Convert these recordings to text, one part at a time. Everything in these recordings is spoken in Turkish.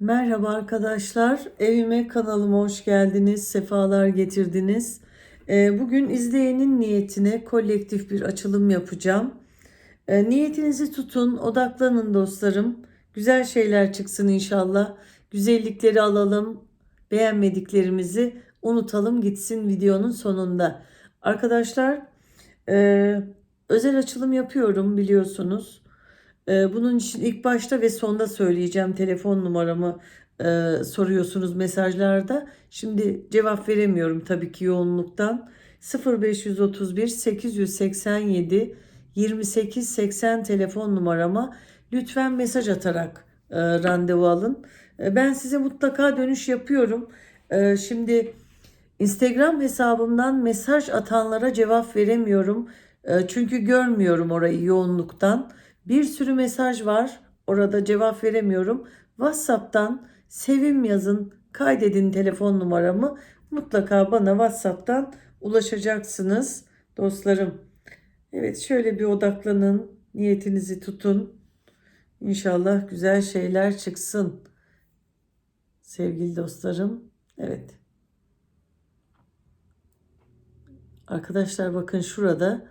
Merhaba arkadaşlar, evime kanalıma hoş geldiniz, sefalar getirdiniz. Ee, Bugün izleyenin niyetine kolektif bir açılım yapacağım. Ee, Niyetinizi tutun, odaklanın dostlarım. Güzel şeyler çıksın inşallah. Güzellikleri alalım, beğenmediklerimizi unutalım gitsin videonun sonunda. Arkadaşlar, e, özel açılım yapıyorum biliyorsunuz. Ee, Bunun için ilk başta ve sonda söyleyeceğim telefon numaramı e, soruyorsunuz mesajlarda. Şimdi cevap veremiyorum tabii ki yoğunluktan. 0531 887 28 80 telefon numarama lütfen mesaj atarak e, randevu alın. E, ben size mutlaka dönüş yapıyorum. Şimdi Instagram hesabımdan mesaj atanlara cevap veremiyorum. Çünkü görmüyorum orayı yoğunluktan. Bir sürü mesaj var. Orada cevap veremiyorum. WhatsApp'tan sevim yazın, kaydedin telefon numaramı. Mutlaka bana WhatsApp'tan ulaşacaksınız dostlarım. Evet şöyle bir odaklanın. Niyetinizi tutun. İnşallah güzel şeyler çıksın. Sevgili dostlarım. Evet. Arkadaşlar bakın şurada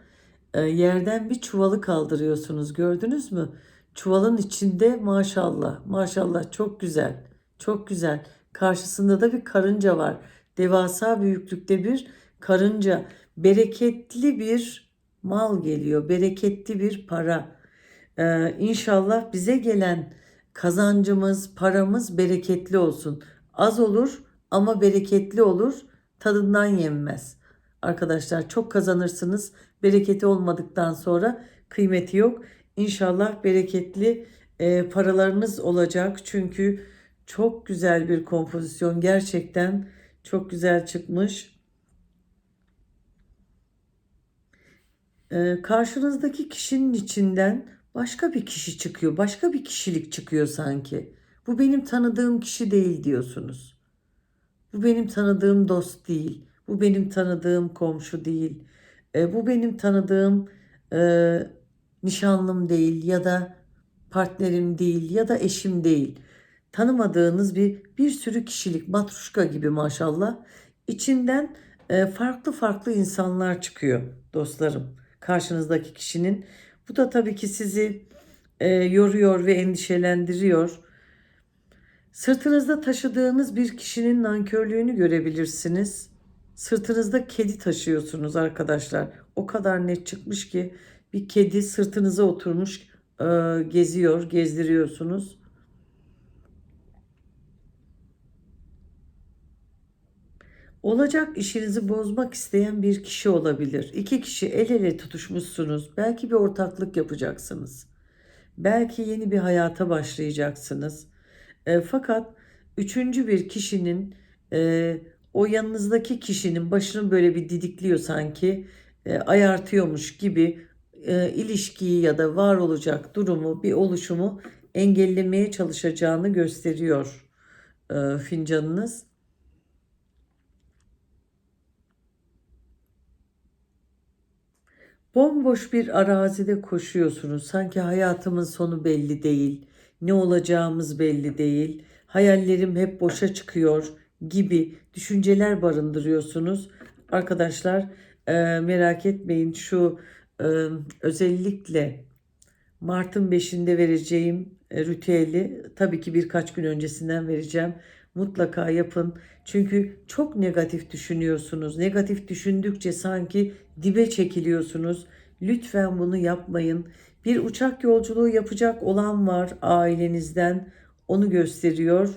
yerden bir çuvalı kaldırıyorsunuz. Gördünüz mü? Çuvalın içinde maşallah, maşallah çok güzel. Çok güzel. Karşısında da bir karınca var. Devasa büyüklükte bir karınca. Bereketli bir mal geliyor. Bereketli bir para. Ee, inşallah bize gelen kazancımız, paramız bereketli olsun. Az olur ama bereketli olur. Tadından yenmez. Arkadaşlar çok kazanırsınız. Bereketi olmadıktan sonra kıymeti yok. İnşallah bereketli e, paralarınız olacak. Çünkü çok güzel bir kompozisyon. Gerçekten çok güzel çıkmış. E, karşınızdaki kişinin içinden başka bir kişi çıkıyor. Başka bir kişilik çıkıyor sanki. Bu benim tanıdığım kişi değil diyorsunuz. Bu benim tanıdığım dost değil. Bu benim tanıdığım komşu değil. E, bu benim tanıdığım e, nişanlım değil ya da partnerim değil ya da eşim değil. Tanımadığınız bir bir sürü kişilik matruşka gibi maşallah. İçinden e, farklı farklı insanlar çıkıyor dostlarım. Karşınızdaki kişinin. Bu da tabii ki sizi e, yoruyor ve endişelendiriyor. Sırtınızda taşıdığınız bir kişinin nankörlüğünü görebilirsiniz. Sırtınızda kedi taşıyorsunuz arkadaşlar. O kadar net çıkmış ki bir kedi sırtınıza oturmuş e, geziyor, gezdiriyorsunuz. Olacak işinizi bozmak isteyen bir kişi olabilir. İki kişi el ele tutuşmuşsunuz. Belki bir ortaklık yapacaksınız. Belki yeni bir hayata başlayacaksınız. E, fakat üçüncü bir kişinin e, o yanınızdaki kişinin başını böyle bir didikliyor sanki e, ayartıyormuş gibi e, ilişkiyi ya da var olacak durumu bir oluşumu engellemeye çalışacağını gösteriyor e, fincanınız. Bomboş bir arazide koşuyorsunuz. Sanki hayatımın sonu belli değil. Ne olacağımız belli değil. Hayallerim hep boşa çıkıyor gibi düşünceler barındırıyorsunuz. Arkadaşlar e, merak etmeyin şu e, özellikle Mart'ın 5'inde vereceğim e, ritüeli tabii ki birkaç gün öncesinden vereceğim. Mutlaka yapın. Çünkü çok negatif düşünüyorsunuz. Negatif düşündükçe sanki dibe çekiliyorsunuz. Lütfen bunu yapmayın. Bir uçak yolculuğu yapacak olan var ailenizden. Onu gösteriyor.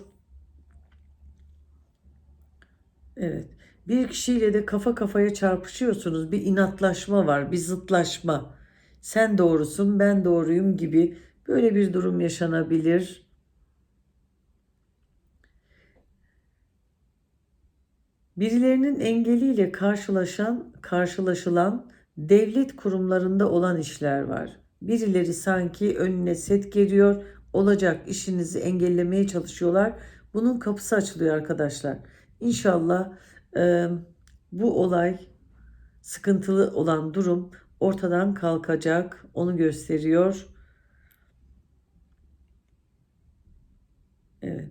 Evet. Bir kişiyle de kafa kafaya çarpışıyorsunuz. Bir inatlaşma var, bir zıtlaşma. Sen doğrusun, ben doğruyum gibi böyle bir durum yaşanabilir. Birilerinin engeliyle karşılaşan, karşılaşılan devlet kurumlarında olan işler var. Birileri sanki önüne set geliyor, olacak işinizi engellemeye çalışıyorlar. Bunun kapısı açılıyor arkadaşlar. İnşallah e, bu olay sıkıntılı olan durum ortadan kalkacak. Onu gösteriyor. Evet.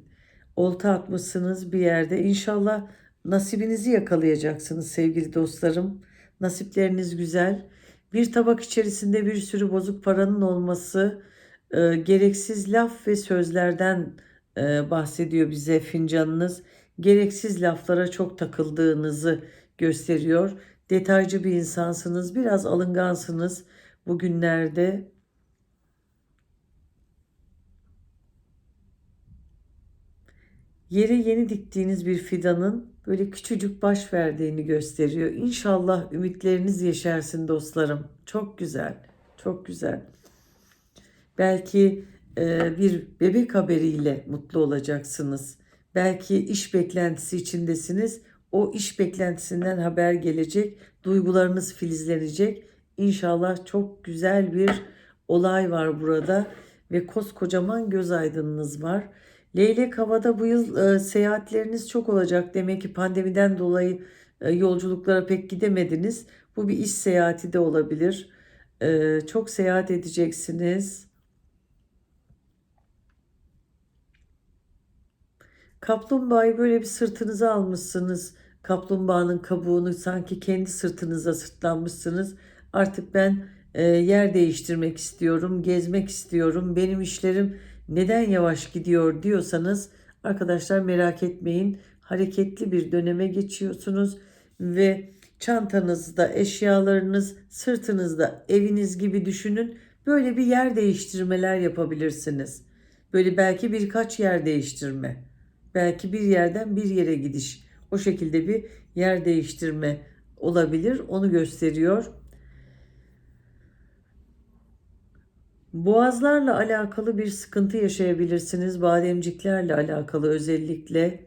olta atmışsınız bir yerde. İnşallah nasibinizi yakalayacaksınız sevgili dostlarım. Nasipleriniz güzel. Bir tabak içerisinde bir sürü bozuk paranın olması, e, gereksiz laf ve sözlerden e, bahsediyor bize fincanınız. Gereksiz laflara çok takıldığınızı gösteriyor. Detaycı bir insansınız, biraz alıngansınız bugünlerde. Yere yeni diktiğiniz bir fidanın böyle küçücük baş verdiğini gösteriyor. İnşallah ümitleriniz yeşersin dostlarım. Çok güzel, çok güzel. Belki bir bebek haberiyle mutlu olacaksınız. Belki iş beklentisi içindesiniz. O iş beklentisinden haber gelecek. Duygularınız filizlenecek. İnşallah çok güzel bir olay var burada ve koskocaman göz aydınınız var. Leylek havada bu yıl e, seyahatleriniz çok olacak. Demek ki pandemiden dolayı e, yolculuklara pek gidemediniz. Bu bir iş seyahati de olabilir. E, çok seyahat edeceksiniz. Kaplumbağayı böyle bir sırtınıza almışsınız. Kaplumbağanın kabuğunu sanki kendi sırtınıza sırtlanmışsınız. Artık ben e, yer değiştirmek istiyorum, gezmek istiyorum. Benim işlerim neden yavaş gidiyor diyorsanız arkadaşlar merak etmeyin. Hareketli bir döneme geçiyorsunuz ve çantanızda eşyalarınız, sırtınızda eviniz gibi düşünün. Böyle bir yer değiştirmeler yapabilirsiniz. Böyle belki birkaç yer değiştirme. Belki bir yerden bir yere gidiş. O şekilde bir yer değiştirme olabilir. Onu gösteriyor. Boğazlarla alakalı bir sıkıntı yaşayabilirsiniz. Bademciklerle alakalı özellikle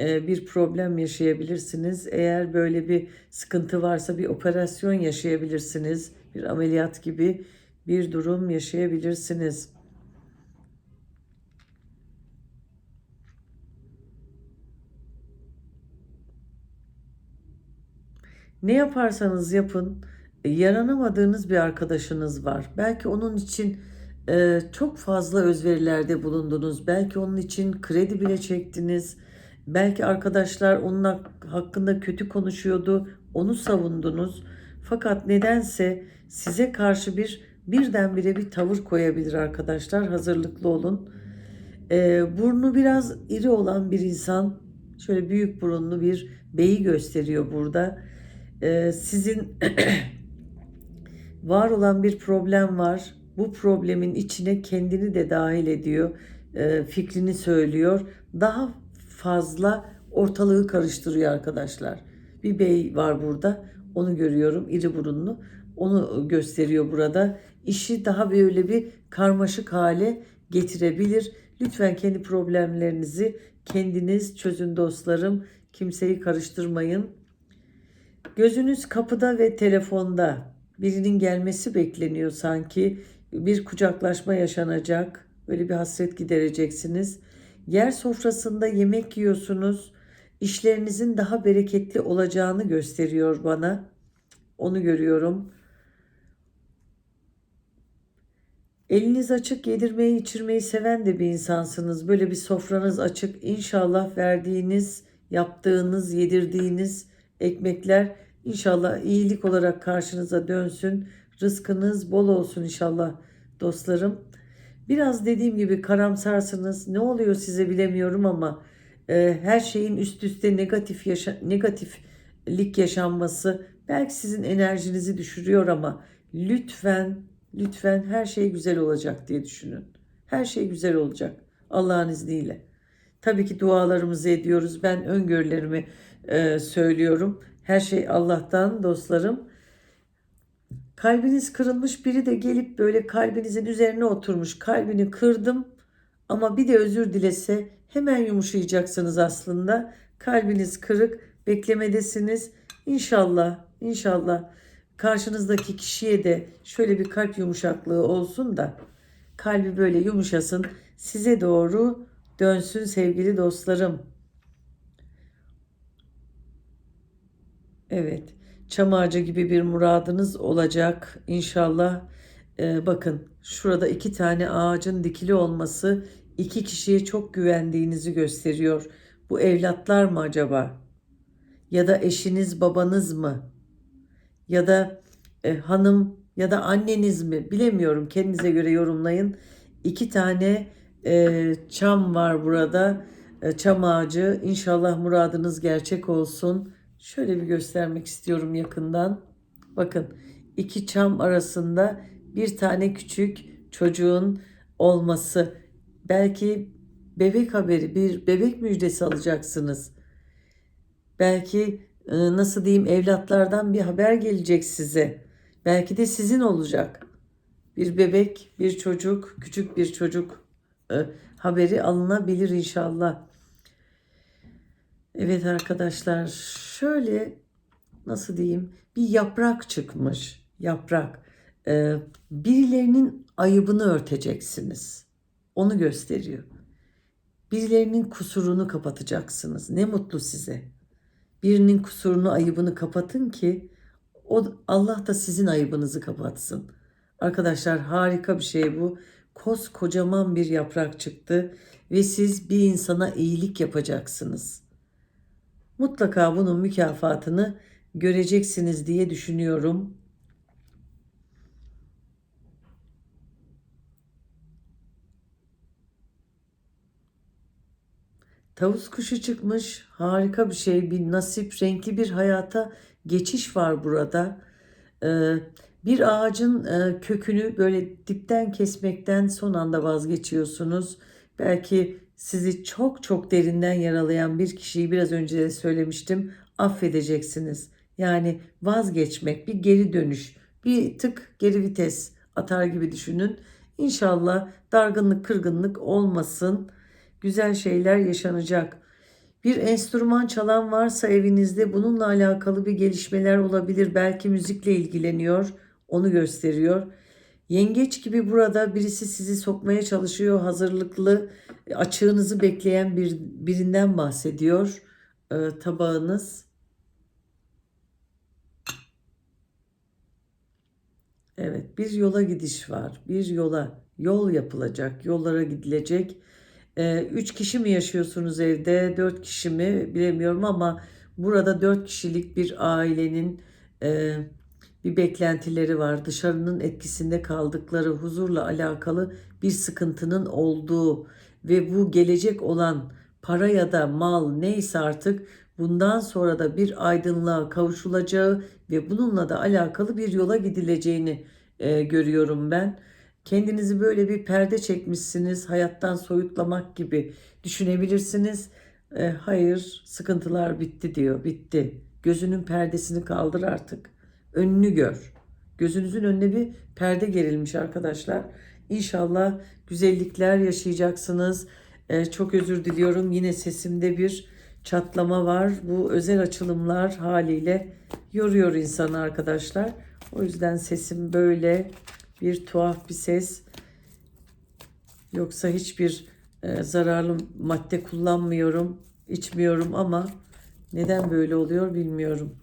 e, bir problem yaşayabilirsiniz. Eğer böyle bir sıkıntı varsa bir operasyon yaşayabilirsiniz. Bir ameliyat gibi bir durum yaşayabilirsiniz. Ne yaparsanız yapın e, yaranamadığınız bir arkadaşınız var. Belki onun için e, çok fazla özverilerde bulundunuz. Belki onun için kredi bile çektiniz. Belki arkadaşlar onun hakkında kötü konuşuyordu. Onu savundunuz. Fakat nedense size karşı bir birdenbire bir tavır koyabilir arkadaşlar. Hazırlıklı olun. E, burnu biraz iri olan bir insan şöyle büyük burunlu bir beyi gösteriyor burada. E, sizin var olan bir problem var. Bu problemin içine kendini de dahil ediyor. E, fikrini söylüyor. Daha fazla ortalığı karıştırıyor arkadaşlar. Bir bey var burada. Onu görüyorum. iri burunlu. Onu gösteriyor burada. İşi daha böyle bir karmaşık hale getirebilir. Lütfen kendi problemlerinizi kendiniz çözün dostlarım. Kimseyi karıştırmayın. Gözünüz kapıda ve telefonda birinin gelmesi bekleniyor sanki. Bir kucaklaşma yaşanacak. Böyle bir hasret gidereceksiniz. Yer sofrasında yemek yiyorsunuz. İşlerinizin daha bereketli olacağını gösteriyor bana. Onu görüyorum. Eliniz açık yedirmeyi içirmeyi seven de bir insansınız. Böyle bir sofranız açık. İnşallah verdiğiniz, yaptığınız, yedirdiğiniz ekmekler İnşallah iyilik olarak karşınıza dönsün. Rızkınız bol olsun inşallah dostlarım. Biraz dediğim gibi karamsarsınız. Ne oluyor size bilemiyorum ama e, her şeyin üst üste negatif yaşa negatiflik yaşanması belki sizin enerjinizi düşürüyor ama lütfen lütfen her şey güzel olacak diye düşünün. Her şey güzel olacak Allah'ın izniyle. Tabii ki dualarımızı ediyoruz. Ben öngörülerimi e, söylüyorum. Her şey Allah'tan dostlarım. Kalbiniz kırılmış biri de gelip böyle kalbinizin üzerine oturmuş. Kalbini kırdım ama bir de özür dilese hemen yumuşayacaksınız aslında. Kalbiniz kırık, beklemedesiniz. İnşallah, inşallah karşınızdaki kişiye de şöyle bir kalp yumuşaklığı olsun da kalbi böyle yumuşasın. Size doğru dönsün sevgili dostlarım. Evet. Çam ağacı gibi bir muradınız olacak inşallah. Ee, bakın şurada iki tane ağacın dikili olması iki kişiye çok güvendiğinizi gösteriyor. Bu evlatlar mı acaba? Ya da eşiniz, babanız mı? Ya da e, hanım ya da anneniz mi? Bilemiyorum. Kendinize göre yorumlayın. İki tane e, çam var burada. E, çam ağacı. İnşallah muradınız gerçek olsun. Şöyle bir göstermek istiyorum yakından. Bakın iki çam arasında bir tane küçük çocuğun olması. Belki bebek haberi, bir bebek müjdesi alacaksınız. Belki e, nasıl diyeyim evlatlardan bir haber gelecek size. Belki de sizin olacak. Bir bebek, bir çocuk, küçük bir çocuk e, haberi alınabilir inşallah. Evet arkadaşlar şöyle nasıl diyeyim bir yaprak çıkmış. Yaprak. E, birilerinin ayıbını örteceksiniz. Onu gösteriyor. Birilerinin kusurunu kapatacaksınız. Ne mutlu size. Birinin kusurunu, ayıbını kapatın ki o Allah da sizin ayıbınızı kapatsın. Arkadaşlar harika bir şey bu. Koskocaman bir yaprak çıktı ve siz bir insana iyilik yapacaksınız. Mutlaka bunun mükafatını göreceksiniz diye düşünüyorum. Tavus kuşu çıkmış. Harika bir şey. Bir nasip, renkli bir hayata geçiş var burada. Ee, bir ağacın e, kökünü böyle dipten kesmekten son anda vazgeçiyorsunuz. Belki sizi çok çok derinden yaralayan bir kişiyi biraz önce de söylemiştim. Affedeceksiniz. Yani vazgeçmek, bir geri dönüş, bir tık geri vites atar gibi düşünün. İnşallah dargınlık, kırgınlık olmasın güzel şeyler yaşanacak. Bir enstrüman çalan varsa evinizde bununla alakalı bir gelişmeler olabilir. Belki müzikle ilgileniyor, onu gösteriyor. Yengeç gibi burada birisi sizi sokmaya çalışıyor, hazırlıklı, açığınızı bekleyen bir birinden bahsediyor e, tabağınız. Evet, bir yola gidiş var. Bir yola, yol yapılacak, yollara gidilecek. Ee, üç kişi mi yaşıyorsunuz evde, dört kişi mi bilemiyorum ama burada dört kişilik bir ailenin e, bir beklentileri var. Dışarının etkisinde kaldıkları huzurla alakalı bir sıkıntının olduğu ve bu gelecek olan para ya da mal neyse artık bundan sonra da bir aydınlığa kavuşulacağı ve bununla da alakalı bir yola gidileceğini e, görüyorum ben. Kendinizi böyle bir perde çekmişsiniz, hayattan soyutlamak gibi düşünebilirsiniz. E, hayır, sıkıntılar bitti diyor, bitti. Gözünün perdesini kaldır artık. Önünü gör. Gözünüzün önüne bir perde gerilmiş arkadaşlar. İnşallah güzellikler yaşayacaksınız. E, çok özür diliyorum. Yine sesimde bir çatlama var. Bu özel açılımlar haliyle yoruyor insanı arkadaşlar. O yüzden sesim böyle bir tuhaf bir ses. Yoksa hiçbir e, zararlı madde kullanmıyorum, içmiyorum ama neden böyle oluyor bilmiyorum.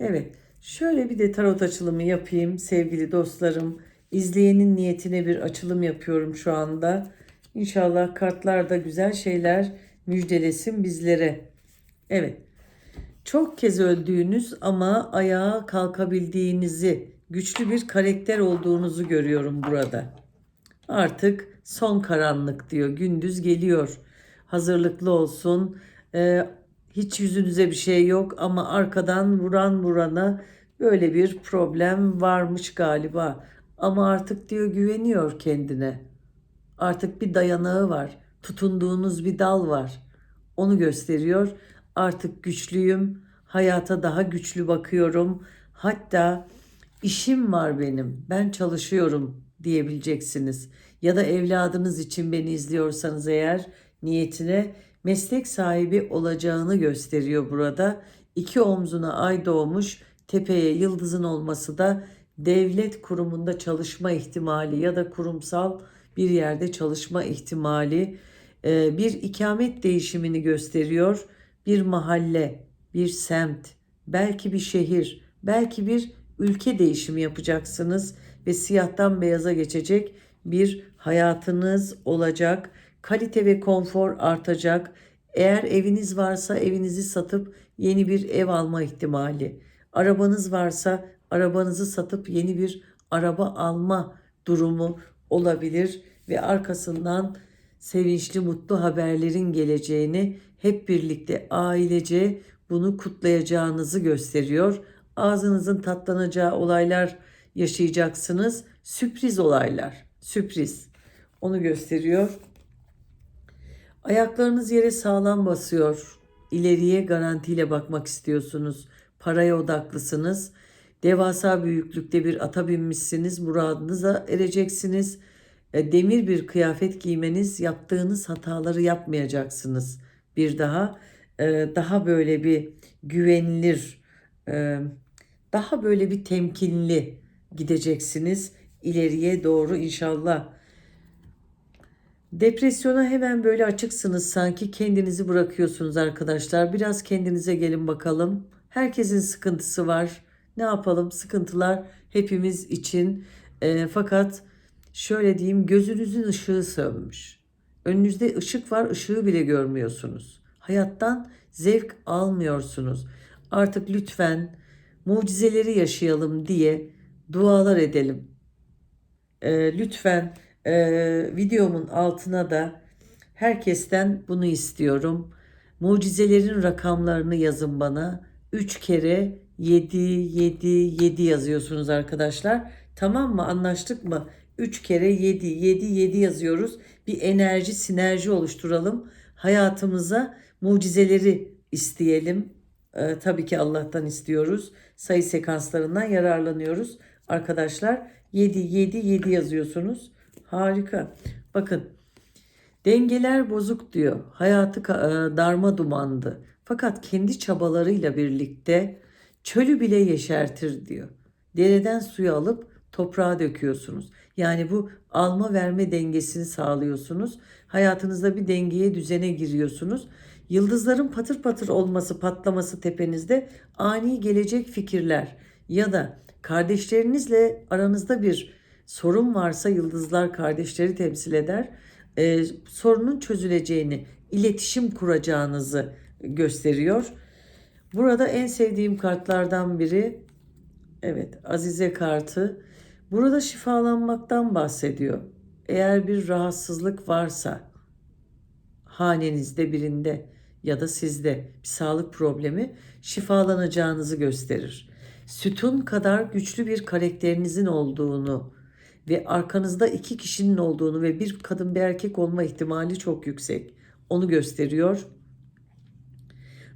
Evet, şöyle bir de tarot açılımı yapayım sevgili dostlarım. İzleyenin niyetine bir açılım yapıyorum şu anda. İnşallah kartlarda güzel şeyler müjdelesin bizlere. Evet. Çok kez öldüğünüz ama ayağa kalkabildiğinizi güçlü bir karakter olduğunuzu görüyorum burada. Artık son karanlık diyor. Gündüz geliyor. Hazırlıklı olsun. Ee, hiç yüzünüze bir şey yok ama arkadan vuran vurana böyle bir problem varmış galiba. Ama artık diyor güveniyor kendine. Artık bir dayanağı var. Tutunduğunuz bir dal var. Onu gösteriyor. Artık güçlüyüm. Hayata daha güçlü bakıyorum. Hatta işim var benim, ben çalışıyorum diyebileceksiniz. Ya da evladınız için beni izliyorsanız eğer niyetine meslek sahibi olacağını gösteriyor burada. İki omzuna ay doğmuş, tepeye yıldızın olması da devlet kurumunda çalışma ihtimali ya da kurumsal bir yerde çalışma ihtimali e, bir ikamet değişimini gösteriyor. Bir mahalle, bir semt, belki bir şehir, belki bir ülke değişimi yapacaksınız ve siyahtan beyaza geçecek bir hayatınız olacak. Kalite ve konfor artacak. Eğer eviniz varsa evinizi satıp yeni bir ev alma ihtimali. Arabanız varsa arabanızı satıp yeni bir araba alma durumu olabilir ve arkasından sevinçli mutlu haberlerin geleceğini hep birlikte ailece bunu kutlayacağınızı gösteriyor. Ağzınızın tatlanacağı olaylar yaşayacaksınız. Sürpriz olaylar. Sürpriz. Onu gösteriyor. Ayaklarınız yere sağlam basıyor. İleriye garantiyle bakmak istiyorsunuz. Paraya odaklısınız. Devasa büyüklükte bir ata binmişsiniz. Muradınıza ereceksiniz. E, Demir bir kıyafet giymeniz, yaptığınız hataları yapmayacaksınız. Bir daha e, daha böyle bir güvenilir, e, daha böyle bir temkinli gideceksiniz ileriye doğru inşallah. Depresyona hemen böyle açıksınız sanki kendinizi bırakıyorsunuz arkadaşlar. Biraz kendinize gelin bakalım. Herkesin sıkıntısı var. Ne yapalım? Sıkıntılar hepimiz için. E, fakat şöyle diyeyim gözünüzün ışığı sönmüş. Önünüzde ışık var, ışığı bile görmüyorsunuz. Hayattan zevk almıyorsunuz. Artık lütfen mucizeleri yaşayalım diye dualar edelim. E, lütfen e, videomun altına da herkesten bunu istiyorum. Mucizelerin rakamlarını yazın bana. 3 kere 7 7 7 yazıyorsunuz arkadaşlar. Tamam mı? Anlaştık mı? 3 kere 7 7 7 yazıyoruz. Bir enerji, sinerji oluşturalım. Hayatımıza mucizeleri isteyelim. Ee, tabii ki Allah'tan istiyoruz. Sayı sekanslarından yararlanıyoruz. Arkadaşlar 7 7 7 yazıyorsunuz. Harika. Bakın dengeler bozuk diyor. Hayatı e, darma dumandı. Fakat kendi çabalarıyla birlikte çölü bile yeşertir diyor. Dereden suyu alıp toprağa döküyorsunuz. Yani bu alma verme dengesini sağlıyorsunuz. Hayatınızda bir dengeye düzene giriyorsunuz. Yıldızların patır patır olması, patlaması tepenizde ani gelecek fikirler ya da kardeşlerinizle aranızda bir sorun varsa yıldızlar kardeşleri temsil eder. Ee, sorunun çözüleceğini, iletişim kuracağınızı gösteriyor. Burada en sevdiğim kartlardan biri evet Azize kartı. Burada şifalanmaktan bahsediyor. Eğer bir rahatsızlık varsa hanenizde birinde ya da sizde bir sağlık problemi şifalanacağınızı gösterir. Sütun kadar güçlü bir karakterinizin olduğunu ve arkanızda iki kişinin olduğunu ve bir kadın bir erkek olma ihtimali çok yüksek. Onu gösteriyor.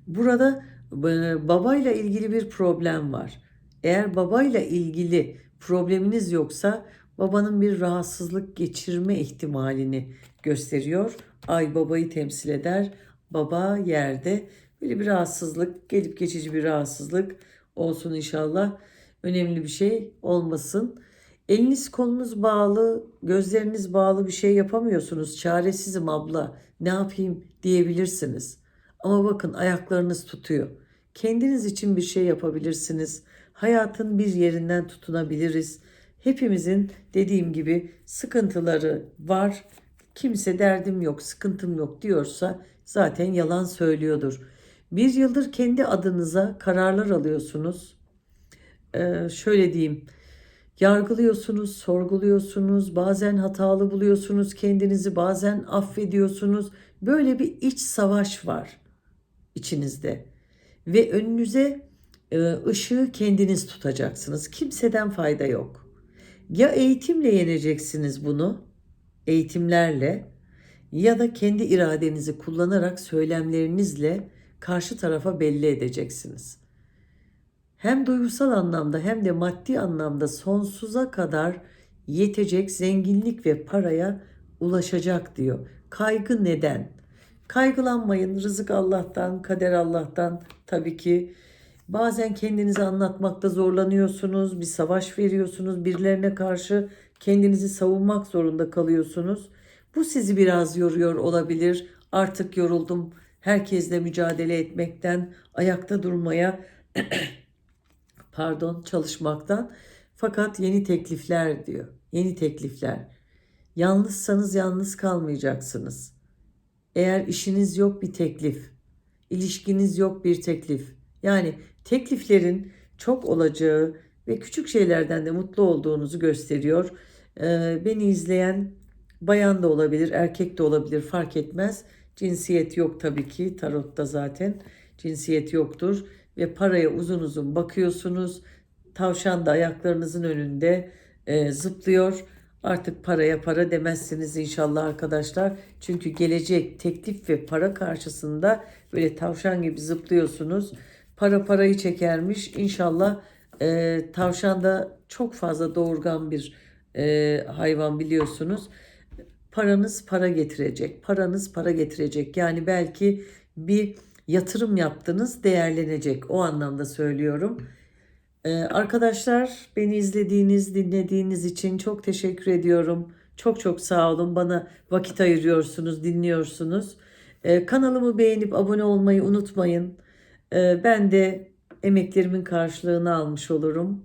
Burada babayla ilgili bir problem var. Eğer babayla ilgili probleminiz yoksa babanın bir rahatsızlık geçirme ihtimalini gösteriyor. Ay babayı temsil eder. Baba yerde böyle bir rahatsızlık, gelip geçici bir rahatsızlık olsun inşallah. Önemli bir şey olmasın. Eliniz kolunuz bağlı, gözleriniz bağlı bir şey yapamıyorsunuz. Çaresizim abla, ne yapayım diyebilirsiniz. Ama bakın ayaklarınız tutuyor. Kendiniz için bir şey yapabilirsiniz. Hayatın bir yerinden tutunabiliriz. Hepimizin dediğim gibi sıkıntıları var. Kimse derdim yok, sıkıntım yok diyorsa zaten yalan söylüyordur. Bir yıldır kendi adınıza kararlar alıyorsunuz. Ee, şöyle diyeyim. Yargılıyorsunuz, sorguluyorsunuz, bazen hatalı buluyorsunuz kendinizi, bazen affediyorsunuz. Böyle bir iç savaş var içinizde. Ve önünüze e, ışığı kendiniz tutacaksınız. Kimseden fayda yok. Ya eğitimle yeneceksiniz bunu, eğitimlerle ya da kendi iradenizi kullanarak söylemlerinizle karşı tarafa belli edeceksiniz. Hem duygusal anlamda hem de maddi anlamda sonsuza kadar yetecek zenginlik ve paraya ulaşacak diyor. Kaygı neden? Kaygılanmayın. Rızık Allah'tan, kader Allah'tan tabii ki. Bazen kendinizi anlatmakta zorlanıyorsunuz, bir savaş veriyorsunuz, birilerine karşı kendinizi savunmak zorunda kalıyorsunuz. Bu sizi biraz yoruyor olabilir. Artık yoruldum herkesle mücadele etmekten, ayakta durmaya pardon çalışmaktan. Fakat yeni teklifler diyor. Yeni teklifler. Yalnızsanız yalnız kalmayacaksınız. Eğer işiniz yok bir teklif, ilişkiniz yok bir teklif. Yani tekliflerin çok olacağı ve küçük şeylerden de mutlu olduğunuzu gösteriyor. Ee, beni izleyen bayan da olabilir, erkek de olabilir fark etmez. Cinsiyet yok tabii ki tarotta zaten cinsiyet yoktur ve paraya uzun uzun bakıyorsunuz. Tavşan da ayaklarınızın önünde e, zıplıyor. Artık paraya para demezsiniz inşallah arkadaşlar. Çünkü gelecek teklif ve para karşısında böyle tavşan gibi zıplıyorsunuz. Para parayı çekermiş. İnşallah e, tavşan da çok fazla doğurgan bir e, hayvan biliyorsunuz. Paranız para getirecek. Paranız para getirecek. Yani belki bir yatırım yaptınız değerlenecek. O anlamda söylüyorum. Ee, arkadaşlar beni izlediğiniz, dinlediğiniz için çok teşekkür ediyorum. Çok çok sağ olun. Bana vakit ayırıyorsunuz, dinliyorsunuz. Ee, kanalımı beğenip abone olmayı unutmayın. Ee, ben de emeklerimin karşılığını almış olurum.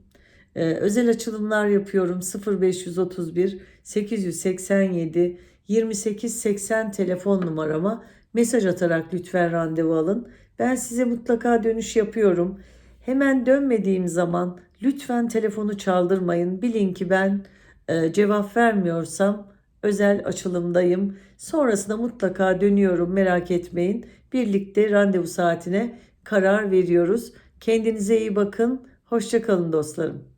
Özel açılımlar yapıyorum. 0531 887 2880 telefon numarama mesaj atarak lütfen randevu alın. Ben size mutlaka dönüş yapıyorum. Hemen dönmediğim zaman lütfen telefonu çaldırmayın. Bilin ki ben e, cevap vermiyorsam özel açılımdayım. Sonrasında mutlaka dönüyorum merak etmeyin. Birlikte randevu saatine karar veriyoruz. Kendinize iyi bakın. Hoşçakalın dostlarım.